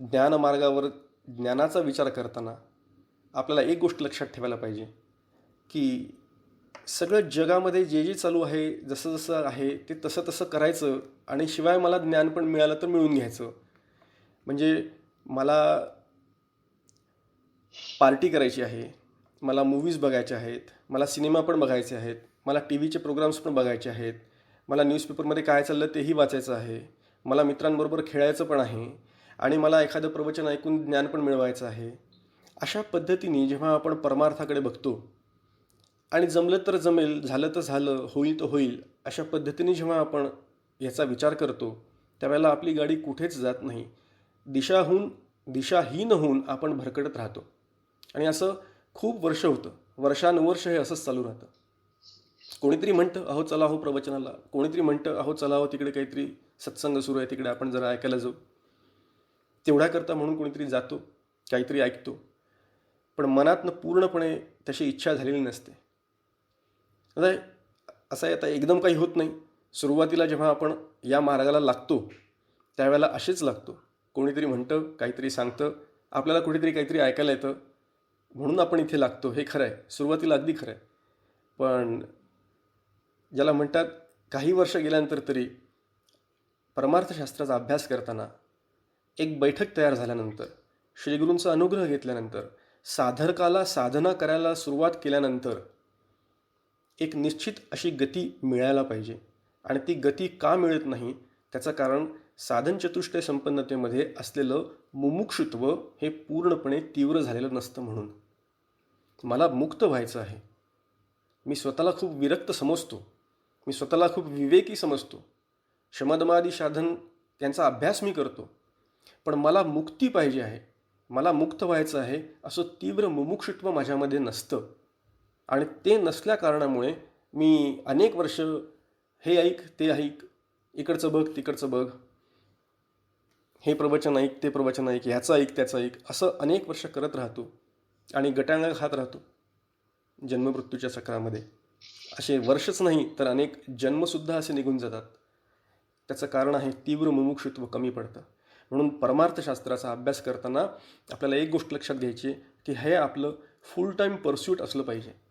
ज्ञानमार्गावर ज्ञानाचा विचार करताना आपल्याला एक गोष्ट लक्षात ठेवायला पाहिजे की सगळं जगामध्ये जे जे चालू आहे जसं जसं आहे ते तसं तसं करायचं आणि शिवाय मला ज्ञान पण मिळालं तर मिळून घ्यायचं. म्हणजे मला पार्टी करायची आहे मला मूवीज बघायचे आहेत मला सिनेमा पण बघायचे आहेत मला टी व्हीचे प्रोग्राम्स पण बघायचे आहेत मला न्यूजपेपरमध्ये काय चाललं तेही वाचायचं आहे मला मित्रांबरोबर खेळायचं पण आहे आणि मला एखादं प्रवचन ऐकून ज्ञान पण मिळवायचं आहे. अशा पद्धतीने जेव्हा आपण परमार्थाकडे बघतो आणि जमलं तर जमेल झालं तर झालं होईल तर होईल अशा पद्धतीने जेव्हा आपण याचा विचार करतो त्यावेळेला आपली गाडी कुठेच जात नाही. दिशाहून दिशाहीन होऊन आपण भरकटत राहतो. आणि असं खूप वर्ष होतं. वर्षानुवर्ष हे असंच चालू राहतं. कोणीतरी म्हणतं अहो चला हो प्रवचनाला. कोणीतरी म्हणतं अहो चला हो तिकडे काहीतरी सत्संग सुरू आहे तिकडे आपण जरा ऐकायला जाऊ. तेवढ्याकरता म्हणून कोणीतरी जातो काहीतरी ऐकतो. पण मनातनं पूर्णपणे तशी इच्छा झालेली नसते. आता असं आहे आता एकदम काही होत नाही. सुरुवातीला जेव्हा आपण या मार्गाला लागतो त्यावेळेला असेच लागतो. कोणीतरी म्हणतं काहीतरी सांगतं आपल्याला कुठेतरी काहीतरी ऐकायला येतं. म्हणून आपण इथे लागतो हे खरं आहे सुरुवातीला अगदी खरं आहे पण ज्याला म्हणतात काही वर्ष गेल्यानंतर तरी परमार्थशास्त्राचा अभ्यास करताना एक बैठक तयार झाल्यानंतर श्रीगुरूंचा अनुग्रह घेतल्यानंतर साधकाला साधना करायला सुरुवात केल्यानंतर एक निश्चित अशी गती मिळायला पाहिजे. आणि ती गती का मिळत नाही त्याचं कारण साधन चतुष्टय संपन्नतेमध्ये असलेलं मुमुक्षुत्व हे पूर्णपणे तीव्र झालेलं नसतं म्हणून. मला मुक्त व्हायचं आहे. मी स्वतःला खूप विरक्त समजतो. मी स्वतःला खूप विवेकी समजतो. शमदमादी साधन त्यांचा अभ्यास मी करतो. पण मला मुक्ती पाहिजे आहे. मला मुक्त व्हायचं आहे असं तीव्र मुमुक्षुत्व माझ्यामध्ये नसतं. आणि ते नसल्या कारणामुळे मी अनेक वर्ष हे ऐक ते ऐक इकडचं बघ तिकडचं बघ हे प्रवचन ऐक ते प्रवचन ऐक ह्याचं ऐक त्याचं ऐक असं अनेक वर्ष करत राहतो आणि गटांगा खात राहतो जन्ममृत्यूच्या चक्रामध्ये. असे वर्षच नाही तर अनेक जन्मसुद्धा असे निघून जातात. त्याचं कारण आहे तीव्र मुमुक्षुत्व कमी पडतं. म्हणून परमार्थशास्त्राचा अभ्यास करताना आपल्याला एक गोष्ट लक्षात घ्यायची आहे की हे आपलं फुल टाईम परस्यूट असलं पाहिजे.